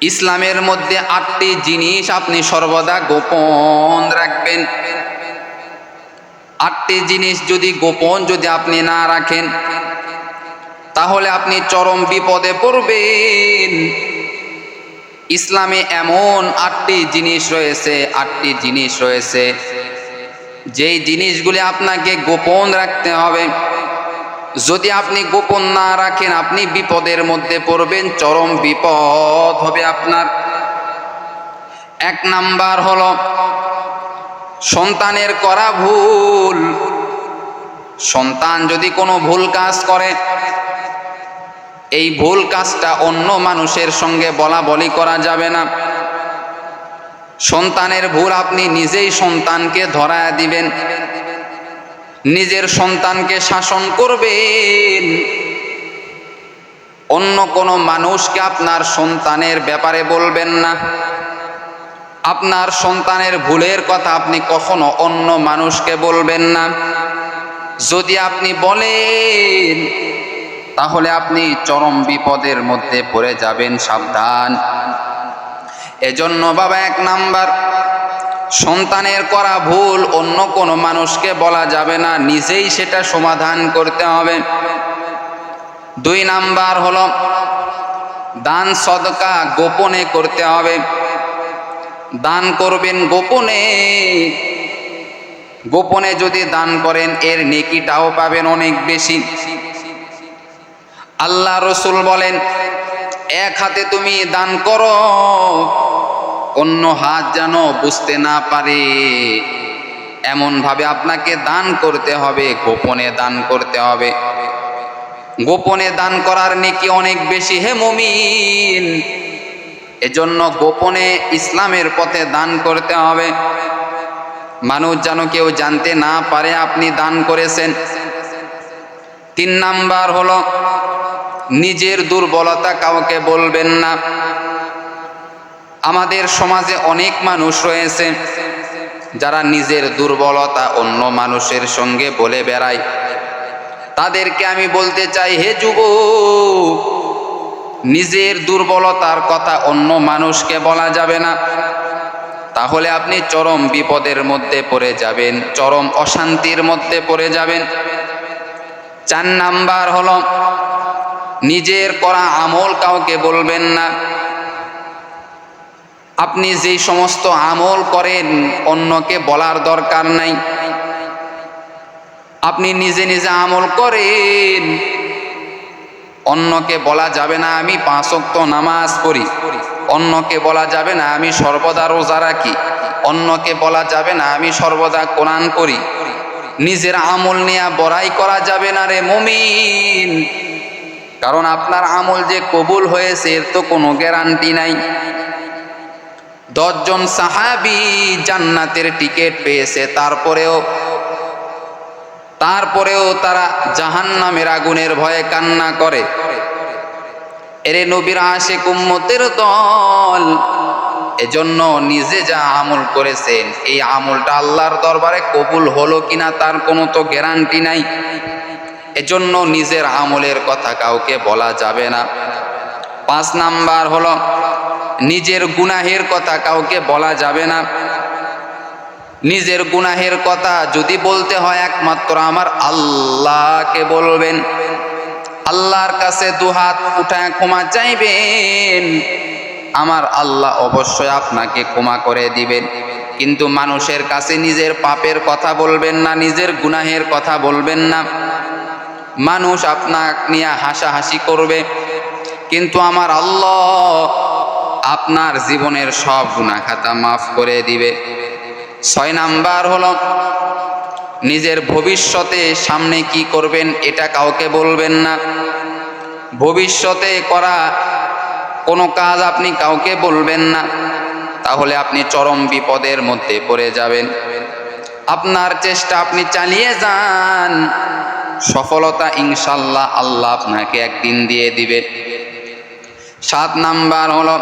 ইসলামের মধ্যে আটটি জিনিস আপনি সর্বদা গোপন রাখবেন। আটটি জিনিস যদি গোপন যদি আপনি না রাখেন, তাহলে আপনি চরম বিপদে পড়বেন। ইসলামে এমন আটটি জিনিস রয়েছে, আটটি জিনিস রয়েছে, যেই জিনিসগুলি আপনাকে গোপন রাখতে হবে। যদি আপনি গোপন না রাখেন, আপনি বিপদের মধ্যে পড়বেন, চরম বিপদ হবে আপনার। এক নাম্বার হল, সন্তানের করা ভুল। সন্তান যদি কোনো ভুল কাজ করে, এই ভুল কাজটা অন্য মানুষের সঙ্গে বলা বলি করা যাবে না। সন্তানের ভুল আপনি নিজেই সন্তানকে ধরায় দিবেন। নিজের সন্তানকে শাসন করবেন। অন্য কোনো মানুষকে আপনার সন্তানের ব্যাপারে বলবেন না। আপনার সন্তানের ভুলের কথা আপনি কখনো অন্য মানুষকে বলবেন না। যদি আপনি বলেন, তাহলে আপনি চরম বিপদের মধ্যে পড়ে যাবেন, সাবধান। এজন্য বাবা, এক নাম্বার সন্তানের করা ভুল অন্য কোনো মানুষকে বলা যাবে না, নিজেই সেটা সমাধান করতে হবে। দুই নাম্বার হলো, দান সদকা গোপনে করতে হবে। দান করবেন গোপনে গোপনে যদি দান করেন, এর নেকিটাও পাবেন অনেক বেশি। আল্লাহ রসুল বলেন, এক হাতে তুমি দান করো অন্য হাত যেন বুঝতে না পারে। এমনভাবে আপনাকে দান করতে হবে, গোপনে দান করতে হবে। গোপনে দান করার নেকি অনেক বেশি, হে মুমিন। এজন্য গোপনে ইসলামের পথে দান করতে হবে। মানুষ যেন কেউ জানতে না পারে আপনি দান করেছেন। তিন নাম্বার হলো, নিজের দুর্বলতা কাউকে বলবেন না। আমাদের সমাজে অনেক মানুষ রয়েছে যারা নিজের দুর্বলতা অন্য মানুষের সঙ্গে বলে বেড়ায়। তাদেরকে আমি বলতে চাই, হে যুব নিজের দুর্বলতার কথা অন্য মানুষকে বলা যাবে না। তাহলে আপনি চরম বিপদের মধ্যে পড়ে যাবেন, চরম অশান্তির মধ্যে পড়ে যাবেন। চার নাম্বার হলো, নিজের করা আমল কাউকে বলবেন না। আপনি যেই সমস্ত আমল করেন, অন্যকে বলার দরকার নাই। আপনি নিজে নিজে আমল করেন, অন্যকে বলা যাবে না আমি পাঁচক্ত নামাজ পড়ি। অন্যকে বলা যাবে না আমি সর্বদা রোজা রাখি। অন্যকে বলা যাবে না আমি সর্বদা কোরআন করি নিজের আমল নেয়া বড়াই করা যাবে না রে মমিন। কারণ আপনার আমল যে কবুল হয়েছে, এর তো কোনো গ্যারান্টি নাই। দশজন সাহাবি জান্নাতের টিকিট পেয়েছে। তারপরেও তারপরেও তারা জাহান্নামের আগুনের ভয়ে কান্না করে। এরে নবীর আশে কুম্মতের দল এজন্য নিজে যা আমল করেছেন, এই আমলটা আল্লাহর দরবারে কবুল হলো কিনা তার কোনো তো গ্যারান্টি নাই। এজন্য নিজের আমলের কথা কাউকে বলা যাবে না। পাঁচ নাম্বার হলো নিজের গুনাহের কথা কাউকে বলা যাবে না। নিজের গুনাহের কথা যদি বলতে হয় একমাত্র আমার আল্লাহকে বলবেন। আল্লাহর কাছে দুহাত উঠায় ক্ষমা চাইবেন। আমার আল্লাহ অবশ্যই আপনাকে ক্ষমা করে দিবেন। কিন্তু মানুষের কাছে নিজের পাপের কথা বলবেন না, নিজের গুনাহের কথা বলবেন না। মানুষ আপনার নিয়ে হাসাহাসি করবে। কিন্তু আমার আল্লাহ আপনার জীবনের সব গুণা খাতা মাফ করে দিবে। ছয় নাম্বার হলো, নিজের ভবিষ্যতে সামনে কি করবেন এটা কাউকে বলবেন না। ভবিষ্যতে করা কোনো কাজ আপনি কাউকে বলবেন না, তাহলে আপনি চরম বিপদের মধ্যে পড়ে যাবেন। আপনার চেষ্টা আপনি চালিয়ে যান, সফলতা ইনশাল্লাহ আল্লাহ আপনাকে একদিন দিয়ে দিবে। সাত নাম্বার হলো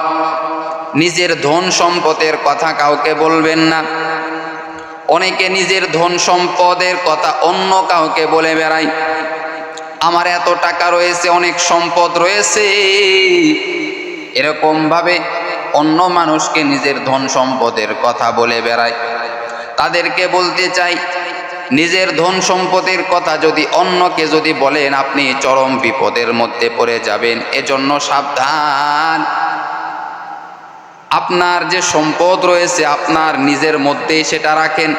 নিজের ধন সম্পদের কথা কাউকে বলবেন না। অনেকে নিজের ধন সম্পদের কথা অন্য কাউকে বলে বেড়ায়। আমার এত টাকা রয়েছে, অনেক সম্পদ রয়েছে। এরকম ভাবে অন্য মানুষকে নিজের ধন সম্পদের কথা বলে বেড়ায়। তাদেরকে বলতে চাই, নিজের ধন সম্পদের কথা যদি অন্যকে যদি বলেন, আপনি চরম বিপদের মধ্যে পড়ে যাবেন। এজন্য সাবধান। আপনার যে সম্পদ রয়েছে আপনার নিজের মধ্যেই সেটা রাখেন।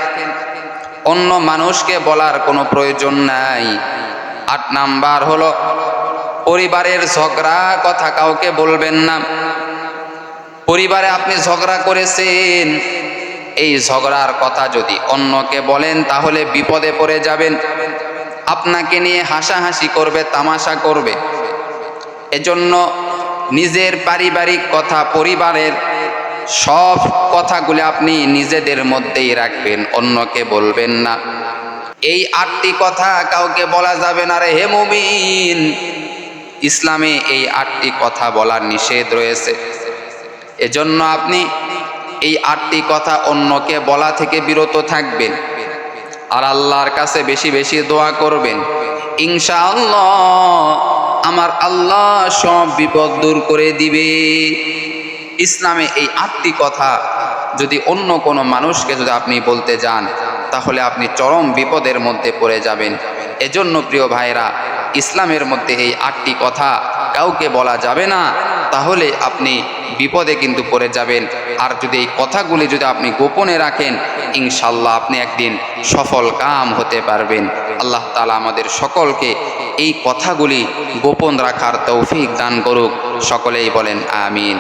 অন্য মানুষকে বলার কোনো প্রয়োজন নাই। আট নাম্বার হলো, পরিবারের ঝগড়া কথা কাউকে বলবেন না। পরিবারে আপনি ঝগড়া করেছেন, এই ঝগড়ার কথা যদি অন্যকে বলেন তাহলে বিপদে পড়ে যাবেন। আপনাকে নিয়ে হাসাহাসি করবে, তামাশা করবে। এজন্য নিজের পারিবারিক কথা, পরিবারের সব কথাগুলি আপনি নিজেদের মধ্যেই রাখবেন, অন্যকে বলবেন না। এই আটটি কথা কাউকে বলা যাবে না রে, হে মুমিন। ইসলামে এই আটটি কথা বলার নিষেধ রয়েছে। এজন্য আপনি এই আটটি কথা অন্যকে বলা থেকে বিরত থাকবেন আর আল্লাহর কাছে বেশি বেশি দোয়া করবেন। ইনশাআল্লাহ। আমার আল্লাহ সব বিপদ দূর করে দিবে। ইসলামে এই আটটি কথা যদি অন্য কোনো মানুষকে যদি আপনি বলতে যান, তাহলে আপনি চরম বিপদের মধ্যে পড়ে যাবেন। এজন্য প্রিয় ভাইরা ইসলামের মধ্যে এই আটটি কথা কাউকে বলা যাবে না, তাহলে আপনি বিপদে কিন্তু পড়ে যাবেন। আর যদি এই কথাগুলি যদি আপনি গোপনে রাখেন ইনশাল্লাহ আপনি একদিন সফল কাম হতে পারবেন। আল্লাহ তালা আমাদের সকলকে এই কথাগুলি গোপন রাখার তৌফিক দান করুক। সকলেই বলেন আমিন।